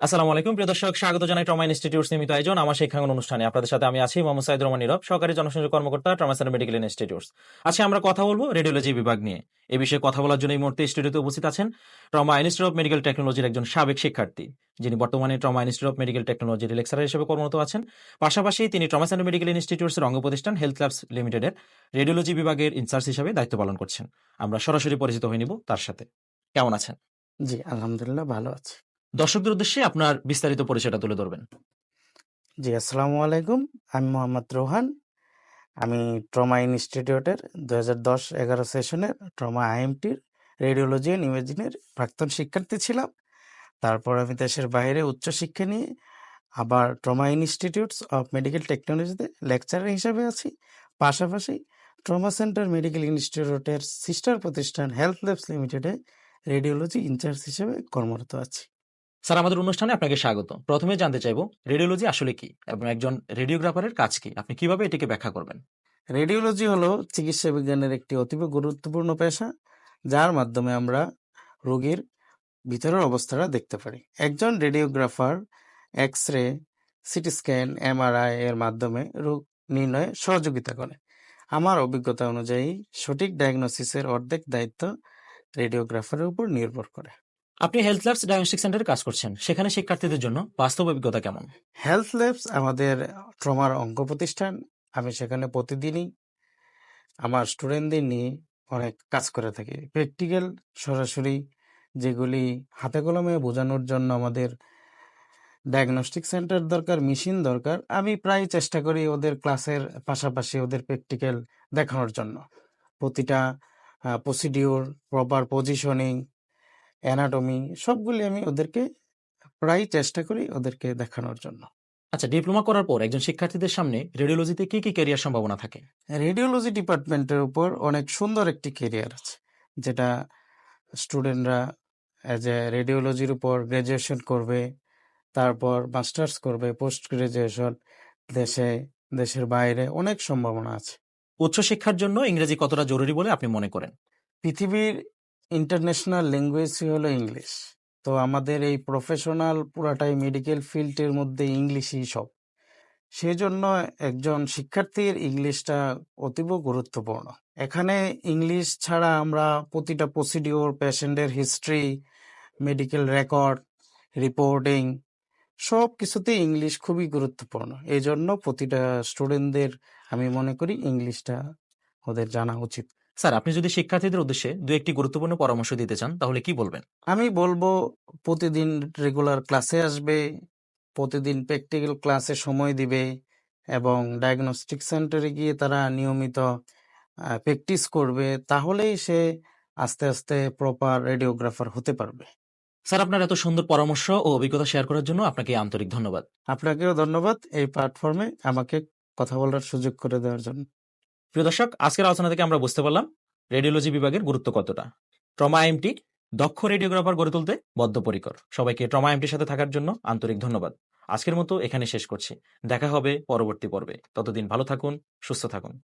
আসসালামু আলাইকুম। প্রিয় দর্শক, স্বাগত জানাই ট্রমা ইনস্টিটিউট নিয়মিত আয়োজন আমার শিক্ষাঙ্গন অনুষ্ঠানে। আপনাদের সাথে আমি আছি মোহাম্মদ সাইদ রহমান নীরব, সহকারী জনসংযোগ কর্মকর্তা ট্রমা সেন্টার মেডিকেল ইনস্টিটিউট আজকে আমরা কথা বলব রেডিওলজি বিভাগ নিয়ে। এ বিষয়ে কথা বলার জন্য এই মুহূর্তে স্টুডিওতে উপস্থিত আছেন ট্রমা ইনস্টিটিউট অফ মেডিকেল টেকনোলজির একজন সাবেক শিক্ষার্থী, যিনি বর্তমানে ট্রমা ইনস্টিটিউট অফ মেডিকেল টেকনোলজির লেকচারার হিসেবে কর্মরত আছেন। পাশাপাশি তিনি ট্রমা সেন্টার মেডিকেল ইনস্টিটিউটসের অঙ্গ প্রতিষ্ঠান হেলথ ল্যাবস লিমিটেডের রেডিওলজি বিভাগের ইনচার্জ হিসেবে দায়িত্ব পালন করছেন। আমরা সরাসরি পরিচিত হয়ে নিব তার সাথে। কেমন আছেন? জি, আলহামদুলিল্লাহ, ভালো আছি। দর্শকদের উদ্দেশ্যে আপনার বিস্তারিত পরিচয়টা তুলে ধরবেন। জি, আসসালামু আলাইকুম। আমি মোহাম্মদ রোহান। আমি ট্রমা ইনস্টিটিউটের দু হাজার দশ এগারো সেশনের ট্রমা আইএমটির রেডিওলজি অ্যান্ড ইমেজিনের প্রাক্তন শিক্ষার্থী ছিলাম। তারপর আমি দেশের বাইরে উচ্চশিক্ষা নিয়ে আবার ট্রমা ইনস্টিটিউটস অফ মেডিকেল টেকনোলজিতে লেকচারার হিসাবে আছি। পাশাপাশি ট্রমা সেন্টার মেডিকেল ইনস্টিটিউটের সিস্টার প্রতিষ্ঠান হেলথ ল্যাবস লিমিটেডে রেডিওলজি ইনচার্জ হিসেবে কর্মরত আছি। স্যার, আমাদের অনুষ্ঠানে আপনাকে স্বাগত। প্রথমে জানতে চাইব, রেডিওলজি আসলে কি এবং একজন রেডিওগ্রাফারের কাজ কি? আপনি কীভাবে এটিকে ব্যাখ্যা করবেন? রেডিওলজি হলো চিকিৎসা বিজ্ঞানের একটি অতীব গুরুত্বপূর্ণ পেশা, যার মাধ্যমে আমরা রোগীর ভিতরের অবস্থাটা দেখতে পারি। একজন radiographer X ray CT scan, MRI এর মাধ্যমে রোগ নির্ণয়ে সহযোগিতা করে। আমার অভিজ্ঞতা অনুযায়ী সঠিক ডায়াগনোসিসের অর্ধেক দায়িত্ব রেডিওগ্রাফারের উপর নির্ভর করে। আপনি হেলথ ল্যাবস ডায়াগনস্টিক সেন্টারে কাজ করছেন। সেখানে শিক্ষার্থীদের জন্য বাস্তব অভিজ্ঞতা কেমন? হেলথ ল্যাবস আমাদের ট্রমার অঙ্গ প্রতিষ্ঠান। আমি সেখানে প্রতিদিনই আমার স্টুডেন্টদের নিয়ে অনেক কাজ করে থাকি। প্র্যাকটিক্যাল সরাসরি যেগুলি হাতে কলমে বোঝানোর জন্য আমাদের ডায়াগনস্টিক সেন্টার দরকার মেশিন দরকার, আমি প্রায় চেষ্টা করি ওদের ক্লাসের পাশাপাশি ওদের প্র্যাকটিক্যাল দেখানোর জন্য। প্রতিটা প্রসিডিওর প্রপার পজিশনিং অ্যানাটমি সবগুলি আমি ওদেরকে প্রায় চেষ্টা করি ওদেরকে দেখানোর জন্য। আচ্ছা ডিপ্লোমা করার পর একজন শিক্ষার্থীদের সামনে রেডিওলজিতে কি কি ক্যারিয়ার সম্ভাবনা থাকে? রেডিওলজি ডিপার্টমেন্টের উপর অনেক সুন্দর একটি কেরিয়ার আছে যেটা স্টুডেন্টরা অ্যাজ এ রেডিওলজির উপর গ্র্যাজুয়েশন করবে তারপর মাস্টার্স করবে পোস্ট গ্রাজুয়েশন দেশে দেশের বাইরে অনেক সম্ভাবনা আছে। উচ্চশিক্ষার জন্য ইংরেজি কতটা জরুরি বলে আপনি মনে করেন? পৃথিবীর ইন্টারন্যাশনাল ল্যাঙ্গুয়েজই হলো ইংলিশ তো আমাদের এই প্রফেশনাল পুরাটাই মেডিকেল ফিল্ডের মধ্যে ইংলিশই সব। সেই জন্য একজন শিক্ষার্থীর ইংলিশটা অতীব গুরুত্বপূর্ণ। এখানে ইংলিশ ছাড়া আমরা প্রতিটা প্রসিডিওর পেশেন্টের হিস্ট্রি মেডিকেল রেকর্ড রিপোর্টিং সব কিছুতেই ইংলিশ খুবই গুরুত্বপূর্ণ। এই জন্য প্রতিটা স্টুডেন্টদের আমি মনে করি ইংলিশটা ওদের জানা উচিত। স্যার আপনি যদি শিক্ষার্থীদের উদ্দেশ্যে দু একটি গুরুত্বপূর্ণ পরামর্শ দিতে চান তাহলে কি বলবেন? আমি বলব প্রতিদিন রেগুলার ক্লাসে আসবে প্রতিদিন প্র্যাকটিক্যাল ক্লাসে সময় দিবে এবং ডায়াগনস্টিক সেন্টারে গিয়ে তারা নিয়মিত প্র্যাকটিস করবে তাহলেই সে আস্তে আস্তে প্রপার রেডিওগ্রাফার হতে পারবে। স্যার আপনার এত সুন্দর পরামর্শ ও অভিজ্ঞতা শেয়ার করার জন্য আপনাকে আন্তরিক ধন্যবাদ। আপনাকেও ধন্যবাদ এই প্ল্যাটফর্মে আমাকে কথা বলার সুযোগ করে দেওয়ার জন্য। প্রিয় দর্শক, আজকের আলোচনা থেকে আমরা বুঝতে পারলাম রেডিওলজি বিভাগের গুরুত্ব কতটা। ট্রমা আইএমটি দক্ষ রেডিওগ্রাফার গড়ে তুলতে বদ্ধপরিকর। সবাইকে ট্রমা আইএমটির সাথে থাকার জন্য আন্তরিক ধন্যবাদ। আজকের মতো এখানে শেষ করছি। দেখা হবে পরবর্তী পর্বে। ততদিন ভালো থাকুন, সুস্থ থাকুন।